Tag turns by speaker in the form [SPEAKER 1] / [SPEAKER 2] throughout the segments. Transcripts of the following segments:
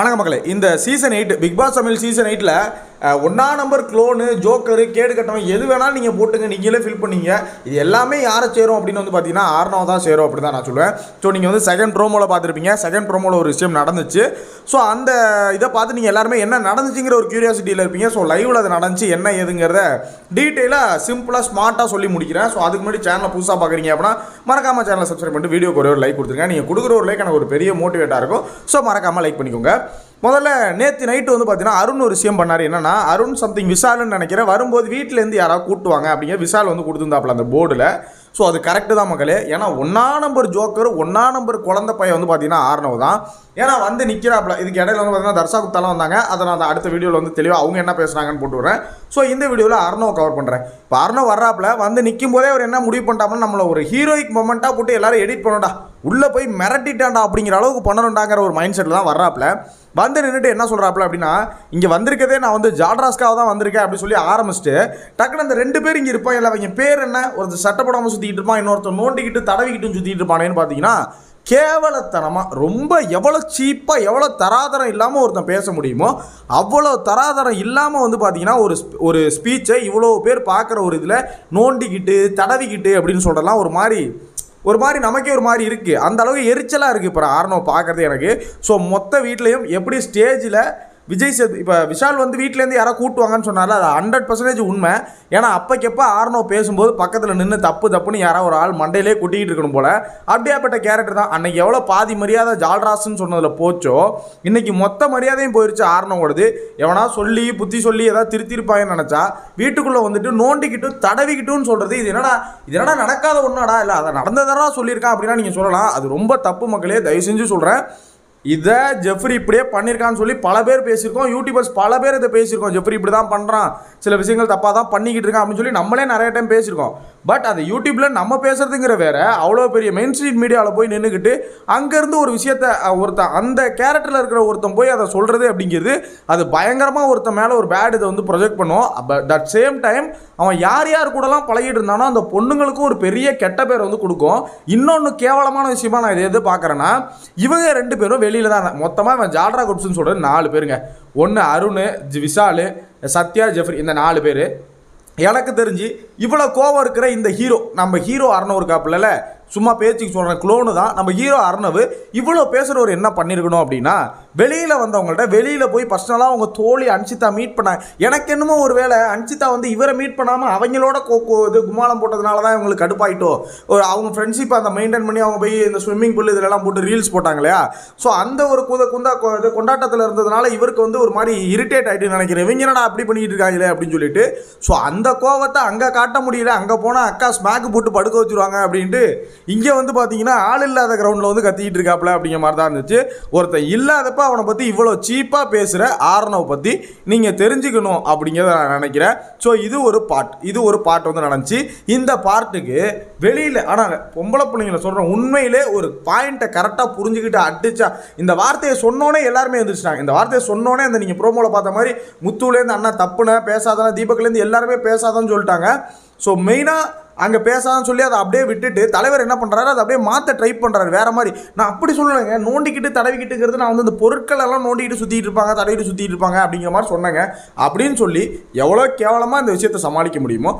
[SPEAKER 1] வணக்க மக்களே. இந்த season eight Bigg Boss Tamil season எயிட்டில் ஒன்றா நம்பர் க்ளோனு ஜோக்கரு கேடு கட்டவன் எது வேணாலும் நீங்கள் போட்டுங்க நீங்களே ஃபில் பண்ணீங்க. இது எல்லாமே யாரை சேரும் அப்படின்னு வந்து பார்த்தீங்கன்னா ஆர்னவ் தான் சேரும் அப்படி தான் நான் சொல்லுவேன். ஸோ நீங்கள் வந்து செகண்ட் ப்ரோமோவில் பார்த்துருப்பீங்க. செகண்ட் ப்ரோமோவில் ஒரு விஷயம் நடந்துச்சு. ஸோ அந்த இதை பார்த்து நீங்கள் எல்லாருமே என்ன நடந்துச்சுங்கிற ஒரு கியூரியாசிட்டியில் இருப்பீங்க. ஸோ லைவில் அது நடந்துச்சு. என்ன ஏதுங்கிறத டீட்டெயிலாக சிம்பிளாக ஸ்மார்ட்டாக சொல்லி முடிக்கிறேன். ஸோ அதுக்கு முன்னாடி சேனலை புதுசாக பார்க்குறீங்க அப்படின்னா மறக்காமல் சேனலை சப்ஸ்கிரைப் பண்ணிட்டு வீடியோக்கு ஒரு லைக் கொடுத்துருங்க. நீங்கள் கொடுக்குற ஒரு லைக் எனக்கு ஒரு பெரிய மோட்டிவேட்டாக இருக்கும். ஸோ மறக்காமல் லைக் பண்ணிக்கோங்க. முதல்ல நேற்று நைட்டு வந்து பார்த்தீங்கன்னா அருண் ஒரு விஷயம் பண்ணார். என்னன்னா அருண் சம்திங் விசால்னு நினைக்கிறேன். வரும்போது வீட்டிலேருந்து யாராவது கூட்டுவாங்க அப்படிங்கிற விசால் வந்து கொடுத்துருந்தாப்புல அந்த போர்டில் ஸோ அது கரெக்டு தான் மக்களே. ஏன்னா ஒன்றா நம்பர் ஜோக்கர் ஒன்றா நம்பர் குழந்தை பையன் வந்து பார்த்தீங்கன்னா ஆர்னவ் தான். ஏன்னா வந்து நிற்கிறாப்புல இதுக்கு இடையில வந்து பார்த்தீங்கன்னா தர்ஷா குப்தாலாம் வந்தாங்க. அதை நான் அந்த அடுத்த வீடியோவில் வந்து தெளிவாக அவங்க என்ன பேசுகிறாங்கன்னு போட்டு வரேன் ஸோ இந்த வீடியோவில் அர்ணவ் கவர் பண்ணுறேன் இப்போ அர்ணவ் வர்றாப்புல வந்து நிற்கும் போதே அவர் என்ன முடிவு பண்ணிட்டாப்புல நம்மளை ஒரு ஹீரோயிக் மொமெண்ட்டாக போட்டு எல்லாரும் எடிட் பண்ணோம்டா உள்ளே போய் மிரட்டிட்டான்டா அப்படிங்கிற அளவுக்கு பண்ணணுண்டாங்கிற ஒரு மைண்ட் செட்டில் தான் வர்றாப்புல. வந்து நின்றுட்டு என்ன சொல்கிறாப்புல அப்படின்னா இங்கே வந்திருக்கதே நான் வந்து ஜாட்ராஸ்க்காக தான் வந்திருக்கேன் அப்படின்னு சொல்லி ஆரம்பிச்சுட்டு டக்குனு அந்த ரெண்டு பேர் இங்கே இருப்பான் இல்லை அவங்க பேர் என்ன? ஒரு சட்டப்படாமல் சுற்றிட்டு இருப்பான். இன்னொருத்தர் நோண்டிக்கிட்டு தடவிக்கிட்டும் சுற்றிட்டு இருப்பானேன்னு பார்த்தீங்கன்னா கேவலத்தனமாக ரொம்ப எவ்வளோ சீப்பாக எவ்வளோ தராதரம் இல்லாமல் ஒருத்தன் பேச முடியுமோ அவ்வளோ தராதரம் இல்லாமல் வந்து பார்த்தீங்கன்னா ஒரு ஒரு ஸ்பீச்சை இவ்வளோ பேர் பார்க்குற ஒரு இதில் நோண்டிக்கிட்டு தடவிக்கிட்டு அப்படின்னு சொல்கிறலாம் ஒரு மாதிரி ஒரு மாதிரி நமக்கே ஒரு மாதிரி இருக்குது அந்த அளவுக்கு எரிச்சலாக இருக்குது இப்போ ஆர்னோ பார்க்குறது எனக்கு. ஸோ மொத்த வீட்லேயும் எப்படி ஸ்டேஜில் விஜய் சேது இப்போ விஷால் வந்து வீட்டிலேருந்து யாராவது கூட்டுவாங்கன்னு சொன்னால அது ஹண்ட்ரட் பர்சன்டேஜ் உண்மை. ஏன்னா அப்போக்கப்ப ஆர்னோ பேசும்போது பக்கத்தில் நின்று தப்பு தப்புன்னு யாராவது ஒரு ஆள் மண்டையிலே கூட்டிகிட்டு இருக்கணும் போல். அப்படியாப்பட்ட கேரக்டர் தான். அன்னைக்கு எவ்வளோ பாதி மரியாதை ஜால்ராஸ்ன்னு சொன்னதில் போச்சோ இன்றைக்கி மொத்த மரியாதையும் போயிடுச்சு ஆர்னோவோடது. எவனா சொல்லி புத்தி சொல்லி ஏதாவது திருத்திருப்பாங்கன்னு நினச்சா வீட்டுக்குள்ளே வந்துட்டு நோண்டிக்கிட்டு தடவிக்கிட்டுன்னு சொல்கிறது இது என்னடா இது என்னடா நடக்காத ஒன்றாடா இல்லை அதை நடந்ததா சொல்லியிருக்கான் அப்படின்னா நீங்கள் சொல்லலாம். அது ரொம்ப தப்பு மக்களே தயவு செஞ்சு சொல்கிறேன் இதை ஜெஃப்ரி இப்படியே பண்ணியிருக்கான்னு சொல்லி பல பேர் பேசியிருக்கோம். யூடியூபர்ஸ் பல பேர் இதை பேசியிருக்கோம். ஜெஃப்ரி இப்படி தான் பண்ணுறான் சில விஷயங்கள் தப்பாக தான் பண்ணிக்கிட்டு இருக்கான் அப்படின்னு சொல்லி நம்மளே நிறைய டைம் பேசியிருக்கோம். பட் அது யூடியூப்பில் நம்ம பேசுறதுங்கிற வேற அவ்வளோ பெரிய மெயின் ஸ்ட்ரீட் மீடியாவில் போய் நின்றுக்கிட்டு அங்கேருந்து ஒரு விஷயத்த ஒருத்தன் அந்த கேரக்டரில் இருக்கிற ஒருத்தன் போய் அதை சொல்கிறது அப்படிங்கிறது அது பயங்கரமாக ஒருத்தன் மேலே ஒரு பேட் இதை வந்து ப்ரொஜெக்ட் பண்ணும். பட் தட் சேம் டைம் அவன் யார் யார் கூடலாம் பழகிட்டு இருந்தானோ அந்த பொண்ணுங்களுக்கும் ஒரு பெரிய கெட்ட பேர் வந்து கொடுக்கும். இன்னொன்று கேவலமான விஷயமா நான் இதை எது பார்க்குறேன்னா இவங்க ரெண்டு பேரும் வெளியே வெளியில தான் மொத்தமாக இவன் ஜால்ரா குரூப்ஸ்னு சொல்கிறது நாலு பேருங்க. ஒன்று அருண் விஷால் சத்யா ஜெஃப்ரி இந்த நாலு பேர். எனக்கு தெரிஞ்சு இவ்வளோ கோவம் இருக்கிற இந்த ஹீரோ நம்ம ஹீரோ அர்ணவ் இருக்காப்புல சும்மா பேச்சுக்கு சொல்கிறேன் குளோனு தான். நம்ம ஹீரோ அர்ணவ் இவ்வளோ பேசுகிறவர் என்ன பண்ணியிருக்கணும் அப்படின்னா வெளியில் வந்தவங்கள்ட்ட வெளியில் போய் பர்சனலாக அவங்க தோழி அன்சிதா மீட் பண்ணாங்க. எனக்கு என்னமோ ஒரு வேளை அன்சிதா வந்து இவரை மீட் பண்ணாமல் அவங்களோட கோ இது கும்மாளம் போட்டதுனால தான் இவங்களுக்கு கடுப்பாயிட்டோ? ஒரு அவங்க ஃப்ரெண்ட்ஷிப் அந்த மெயின்டைன் பண்ணி அவங்க போய் இந்த ஸ்விம்மிங் பூல் இதெல்லாம் போட்டு ரீல்ஸ் போட்டாங்க இல்லையா? ஸோ அந்த ஒரு குத குந்தா இது கொண்டாட்டத்தில் இருந்ததுனால இவருக்கு வந்து ஒரு மாதிரி இரிட்டேட் ஆகிட்டு நினைக்கிறேன். இவங்க என்னடா அப்படி பண்ணிட்டு இருக்காங்களே அப்படின்னு சொல்லிட்டு. ஸோ அந்த கோவத்தை அங்கே காட்ட முடியல. அங்கே போனால் அக்கா ஸ்மேக் போட்டு படுக்க வச்சிருவாங்க அப்படின்ட்டு இங்கே வந்து பார்த்தீங்கன்னா ஆள் இல்லாத கிரவுண்டில் வந்து கத்திக்கிட்டு இருக்காப்புல அப்படிங்கிற மாதிரி தான் இருந்துச்சு. ஒருத்தன் இல்லாதப்ப அவனை பற்றி இவ்வளோ சீப்பாக பேசுகிற ஆரணவை பற்றி நீங்கள் தெரிஞ்சுக்கணும் அப்படிங்கிறத நான் நினைக்கிறேன். ஸோ இது ஒரு பார்ட் இது ஒரு பார்ட் வந்து நடந்துச்சு இந்த பார்ட்டுக்கு வெளியில் ஆனால் பொம்பளை பிள்ளைங்களை சொல்கிறேன் உண்மையிலே ஒரு பாயிண்ட்டை கரெக்டாக புரிஞ்சுக்கிட்டு அடிச்சா இந்த வார்த்தையை சொன்னோன்னே எல்லாருமே எந்திரிச்சிட்டாங்க. இந்த வார்த்தையை சொன்னோன்னே அந்த நீங்கள் ப்ரோமோவில் பார்த்த மாதிரி முத்துலேருந்து அண்ணா தப்புன பேசாதானே தீபக்லேருந்து எல்லாருமே பேசாதான்னு சொல்லிட்டாங்க. ஸோ மெயினாக அங்கே பேசாதான்னு சொல்லி அதை அப்படியே விட்டுட்டு தலைவர் என்ன பண்ணுறாரு அதை அப்படியே மாற்ற ட்ரை பண்ணுறாரு வேற மாதிரி. நான் அப்படி சொல்லலைங்க. நோண்டிக்கிட்டு தடவிக்கிட்டுங்கிறது நான் வந்து இந்த பொருட்கள் எல்லாம் நோண்டிக்கிட்டு சுற்றிட்டு இருப்பாங்க தடவிட்டு சுற்றிட்டு இருப்பாங்க அப்படிங்கிற மாதிரி சொன்னாங்க. அப்படின்னு சொல்லி எவ்வளோ கேவலமாக இந்த விஷயத்தை சமாளிக்க முடியுமோ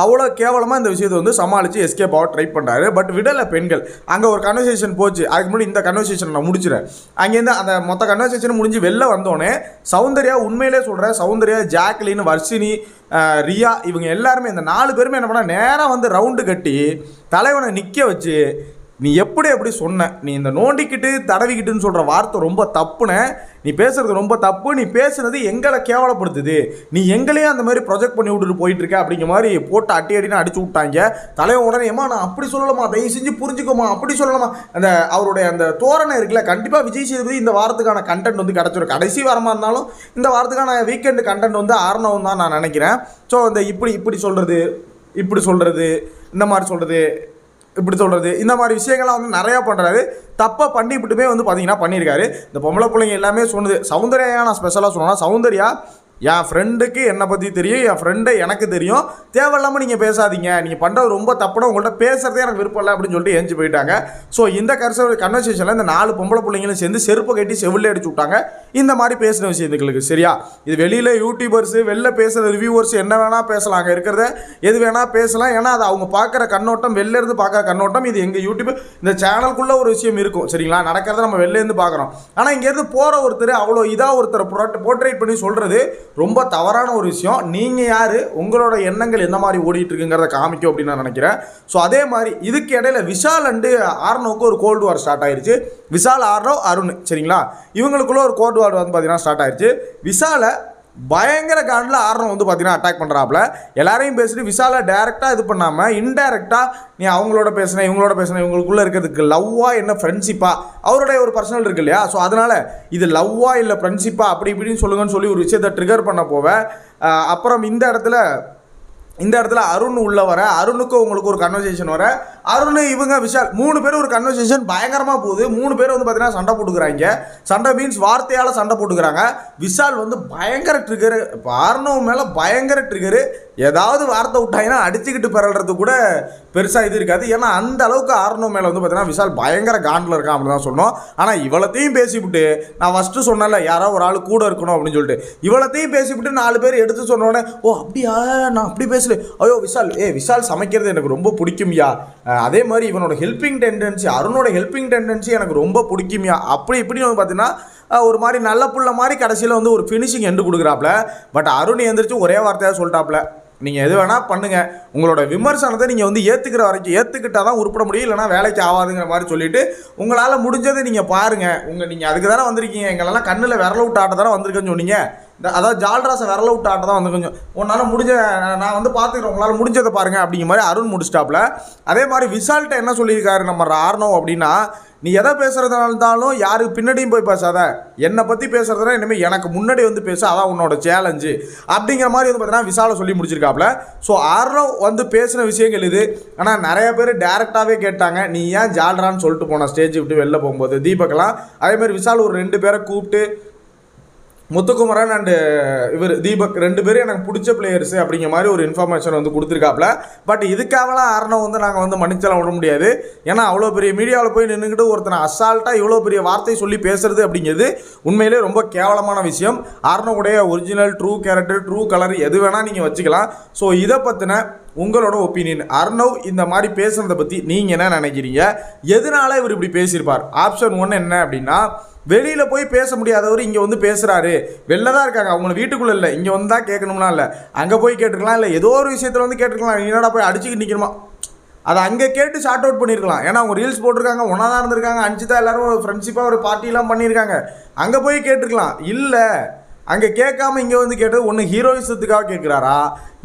[SPEAKER 1] அவ்வளோ கேவலமாக இந்த விஷயத்தை வந்து சமாளித்து எஸ்கேப் ஆக ட்ரை பண்ணுறாரு பட் விடலை பெண்கள். அங்கே ஒரு கன்வர்சேஷன் போச்சு. அதுக்கு முன்னாடி இந்த கன்வர்சேஷன் நான் முடிச்சிடறேன். அங்கேருந்து அந்த மொத்த கன்வர்சேஷன் முடிஞ்சு வெளில வந்தோடனே சௌந்தர்யா உண்மையிலே சொல்கிறேன் சௌந்தர்யா ஜாக்லின் வர்ஷினி ரியா இவங்க எல்லாருமே இந்த நாலு பேருமே என்ன பண்ணால் நேராக வந்து ரவுண்டு கட்டி தலைவனை நிற்க வச்சு நீ எப்படி எப்படி சொன்ன? நீ இந்த நோண்டிக்கிட்டு தடவிக்கிட்டுன்னு சொல்கிற வார்த்தை ரொம்ப தப்புன. நீ பேசுறது ரொம்ப தப்பு. நீ பேசுனது எங்களை கேவலப்படுத்துது. நீ எங்களையும் அந்த மாதிரி ப்ரொஜெக்ட் பண்ணி விட்டுட்டு போயிட்டு இருக்க அப்படிங்கிற மாதிரி போட்டு அட்டி அடின்னு அடிச்சு விட்டாங்க. தலைவன் உடனேமா நான் அப்படி சொல்லலாமா தயவு செஞ்சு புரிஞ்சுக்கோமா அப்படி சொல்லலாமா அந்த அவருடைய அந்த தோரணை இருக்குல்ல கண்டிப்பாக விஜய் சேதுபதி இந்த வாரத்துக்கான கண்டென்ட் வந்து கிடச்சிரும். கடைசி வாரமாக இருந்தாலும் இந்த வாரத்துக்கான வீக்கெண்டு கண்டென்ட் வந்து ஆரணம் தான் நான் நினைக்கிறேன். ஸோ அந்த இப்படி இப்படி சொல்கிறது இப்படி சொல்கிறது இந்த மாதிரி சொல்கிறது இப்படி சொல்கிறது இந்த மாதிரி விஷயங்கள்லாம் வந்து நிறையா பண்ணுறாரு தப்பாக பண்ணிவிட்டுமே வந்து பார்த்தீங்கன்னா பண்ணியிருக்காரு. இந்த பொம்பளை பிள்ளைங்க எல்லாமே சொன்னது சௌந்தர்யா நான் ஸ்பெஷலாக சொன்னேன்னா சௌந்தர்யா என் ஃப்ரெண்டுக்கு என்னை பற்றி தெரியும் என் ஃப்ரெண்டை எனக்கு தெரியும். தேவையில்லாமல் நீங்கள் பேசாதீங்க. நீங்கள் பண்ணுறது ரொம்ப தப்புனா உங்கள்கிட்ட பேசுகிறதே எனக்கு விருப்பம் இல்லை அப்படின்னு சொல்லிட்டு எஞ்சி போயிட்டாங்க. ஸோ இந்த கருச கன்வர்சேஷனில் இந்த நாலு பொம்பளை பிள்ளைங்களும் சேர்ந்து செருப்பை கட்டி செவிலே அடிச்சு விட்டாங்க. இந்த மாதிரி பேசின விஷயத்துகளுக்கு சரியா? இது வெளியில் யூடியூபர்ஸ் வெளில பேசுகிற ரிவ்யூவர்ஸ் என்ன வேணால் பேசலாம். அங்கே இருக்கிறத எது வேணால் பேசலாம். ஏன்னா அது அவங்க பார்க்குற கண்ணோட்டம் வெளிலேருந்து பார்க்குற கண்ணோட்டம் இது எங்கள் யூடியூப் இந்த சேனலுக்குள்ளே ஒரு விஷயம் இருக்கும் சரிங்களா? நடக்கிறத நம்ம வெளிலேருந்து பார்க்குறோம். ஆனால் இங்கேருந்து போகிற ஒருத்தர் அவ்வளோ இதாக ஒருத்தரை போர்ட்ரேட் பண்ணி சொல்கிறது ரொம்ப தவறான ஒரு விஷயம். நீங்கள் யார்? உங்களோட எண்ணங்கள் என்ன மாதிரி ஓடிட்டு இருக்குங்கிறத காமிக்கும் அப்படின்னு நான் நினைக்கிறேன். ஸோ அதே மாதிரி இதுக்கு இடையில விஷால் அண்டு ஆர்னோவுக்கு ஒரு கோல்டு வார் ஸ்டார்ட் ஆயிருச்சு. விஷால் ஆர்னோ அருண் சரிங்களா? இவங்களுக்குள்ள ஒரு கோல்டு வார் வந்து பார்த்தீங்கன்னா ஸ்டார்ட் ஆயிருச்சு. விஷாலை பயங்கர காண்டில் ஆர்னம் வந்து பார்த்தீங்கன்னா அட்டாக் பண்ணுறாப்புல எல்லாரையும் பேசிட்டு விசாலை டேரெக்டாக இது பண்ணாமல் இன்டேரக்டாக நீ அவங்களோட பேசுனேன் இவங்களோட பேசுன இவங்களுக்குள்ளே இருக்கிறதுக்கு லவ்வாக என்ன ஃப்ரெண்ட்ஷிப்பாக அவருடைய ஒரு பர்சனல் இருக்கு இல்லையா? ஸோ அதனால் இது லவ்வாக இல்லை ஃப்ரெண்ட்ஷிப்பாக அப்படி இப்படின்னு சொல்லுங்கன்னு சொல்லி ஒரு விஷயத்தை ட்ரிகர் பண்ண போவேன் அப்புறம் இந்த இடத்துல இந்த இடத்துல அருண் உள்ள வர அருணுக்கும் உங்களுக்கு ஒரு கன்வர்சேஷன் வர. அருண் இவங்க விஷால் மூணு பேர் ஒரு கன்வர்சேஷன் பயங்கரமாக போகுது. மூணு பேர் வந்து பார்த்தீங்கன்னா சண்டை போட்டுக்கிறாங்க. சண்டை மீன்ஸ் வார்த்தையால் சண்டை போட்டுக்கிறாங்க. விஷால் வந்து பயங்கர ட்ரிகரு இப்போ அருணவ் மேலே பயங்கர ட்ரிகரு ஏதாவது வார்த்தை விட்டாங்கன்னா அடிச்சுக்கிட்டு பிறல்றது கூட பெருசாக இது இருக்காது. ஏன்னா அந்த அளவுக்கு ஆர்னோ மேலே வந்து பார்த்தீங்கன்னா விஷால் பயங்கர காண்டில் இருக்கான் அப்படின்னு தான் சொன்னோம் ஆனால் இவ்வளத்தையும் பேசிவிட்டு நான் ஃபஸ்ட்டு சொன்னல யாரோ ஒரு ஆள் கூட இருக்கணும் அப்படின்னு சொல்லிட்டு. இவ்வளத்தையும் பேசிவிட்டு நாலு பேர் எடுத்து சொன்னோடனே ஓ அப்படியா? நான் அப்படி பேசல. ஐயோ விஷால் ஏ விஷால் சமைக்கிறது எனக்கு ரொம்ப பிடிக்கும்யா. அதே மாதிரி இவனோட ஹெல்பிங் டெண்டன்சி அருணோட ஹெல்பிங் டெண்டன்சி எனக்கு ரொம்ப பிடிக்குமியா. அப்படி இப்படி வந்து பார்த்தீங்கன்னா ஒரு மாதிரி நல்ல புள்ள மாதிரி கடைசியில் வந்து ஒரு ஃபினிஷிங் எண்டு கொடுக்குறாப்புல பட் அருண் எந்திரிச்சு ஒரே வார்த்தையாக சொல்லிட்டாப்புல நீங்கள் எது வேணால் பண்ணுங்கள் உங்களோட விமர்சனத்தை நீங்கள் வந்து ஏற்றுக்கிற வரைக்கும் ஏற்றுக்கிட்டால் தான் உருப்பட முடியும். இல்லைனா வேலைக்கு ஆகாதுங்கிற மாதிரி சொல்லிட்டு உங்களால் முடிஞ்சதை நீங்கள் பாருங்கள் உங்கள் நீங்கள் அதுக்கு தானே வந்திருக்கீங்க. எங்களெல்லாம் கண்ணில் விரல விட்டு ஆட்ட தானே வந்திருக்கேன்னு சொன்னீங்க. அதாவது ஜால்ராசை விரல விட்டு ஆட்ட தான் வந்து கொஞ்சம் உன்னால் முடிஞ்ச நான் வந்து பார்த்துக்கிறேன் உங்களால் முடிஞ்சதை பாருங்கள் அப்படிங்கிற மாதிரி அருண் முடிச்சிட்டாப்புல. அதே மாதிரி விசால்ட்ட என்ன சொல்லியிருக்காரு நம்ம ஆர்னோ அப்படின்னா நீ எதை பேசுகிறதுனால்தாலும் யாருக்கு பின்னாடியும் போய் பேசாத. என்னை பற்றி பேசுகிறதுனா இனிமேல் எனக்கு முன்னாடி வந்து பேச அதான் உன்னோட சேலஞ்சு அப்படிங்கிற மாதிரி வந்து பார்த்தீங்கன்னா விசால சொல்லி முடிச்சிருக்காப்புல. ஸோ ஆர்னோ வந்து பேசின விஷயங்கள் இது. ஆனால் நிறைய பேர் டேரெக்டாகவே கேட்டாங்க நீ ஏன் ஜால்ரான்னு சொல்லிட்டு போன ஸ்டேஜ் விட்டு வெளில போகும்போது? தீபக்லாம் அதே மாதிரி விசால் ஒரு ரெண்டு பேரை கூப்பிட்டு முத்துக்குமரன் அண்டு இவர் தீபக் ரெண்டு பேரும் எனக்கு பிடிச்ச பிளேயர்ஸ் அப்படிங்கிற மாதிரி ஒரு இன்ஃபர்மேஷன் வந்து கொடுத்துருக்காப்புல. பட் இதுக்காகலாம் ஆரணம் வந்து நாங்கள் வந்து மன்னிச்சலாம் விட முடியாது. ஏன்னா அவ்வளோ பெரிய மீடியாவில் போய் நின்றுக்கிட்டு ஒருத்தனை அசால்ட்டாக இவ்வளோ பெரிய வார்த்தை சொல்லி பேசுறது அப்படிங்கிறது உண்மையிலே ரொம்ப கேவலமான விஷயம். ஆரணவுடைய original true character true colour எது வேணால் நீங்கள் வச்சுக்கலாம். ஸோ இதை பற்றின உங்களோட ஒப்பீனியன் அர்ணவ் இந்த மாதிரி பேசுனதை பற்றி நீங்கள் என்ன நினைக்கிறீங்க? எதனால இவர் இப்படி பேசியிருப்பார்? ஆப்ஷன் ஒன்று என்ன அப்படின்னா வெளியில் போய் பேச முடியாதவர் இங்கே வந்து பேசுகிறாரு வெளில தான் இருக்காங்க. அவங்க வீட்டுக்குள்ளே இல்லை. இங்கே வந்து தான் கேட்கணும்னா இல்லை. அங்கே போய் கேட்டுருக்கலாம். இல்லை ஏதோ ஒரு விஷயத்தில் வந்து கேட்டுருக்கலாம். என்னடா போய் அடிச்சுக்கிட்டு நிற்கணுமா அதை அங்கே கேட்டு ஷார்ட் அவுட் பண்ணியிருக்கலாம் ஏன்னா அவங்க ரீல்ஸ் போட்டிருக்காங்க. ஒன்றா தான் இருந்திருக்காங்க. அஞ்சு தான் எல்லாரும் ஃப்ரெண்ட்ஷிப்பாக ஒரு பார்ட்டிலாம் பண்ணியிருக்காங்க அங்கே போய் கேட்டிருக்கலாம். இல்லை அங்கே கேட்காம இங்கே வந்து கேட்டது ஒன்று ஹீரோயிசத்துக்காக கேட்குறாரா?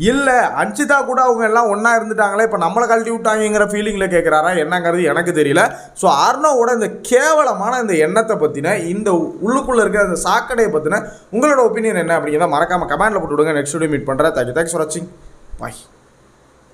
[SPEAKER 1] இல்லை அன்சிதா கூட அவங்க எல்லாம் ஒன்றா இருந்துட்டாங்களே இப்போ நம்மளை கழட்டி விட்டாங்கங்கிற ஃபீலிங்கில் கேட்குறாரா என்னங்கிறது எனக்கு தெரியல. ஸோ ஆர்னோவோட இந்த கேவலமான இந்த எண்ணத்தை பற்றின இந்த உள்ளுக்குள்ளே இருக்கிற அந்த சாக்கடையை பற்றின உங்களோட ஒப்பீனியன் என்ன அப்படிங்கிறத மறக்காமல் கமெண்ட்டில் போட்டு விடுங்க. நெக்ஸ்ட் வீடியோ மீட் பண்ணுறேன் தேங்க்யூ தேங்க்ஸ் ஃபார் வாட்சிங் பாய்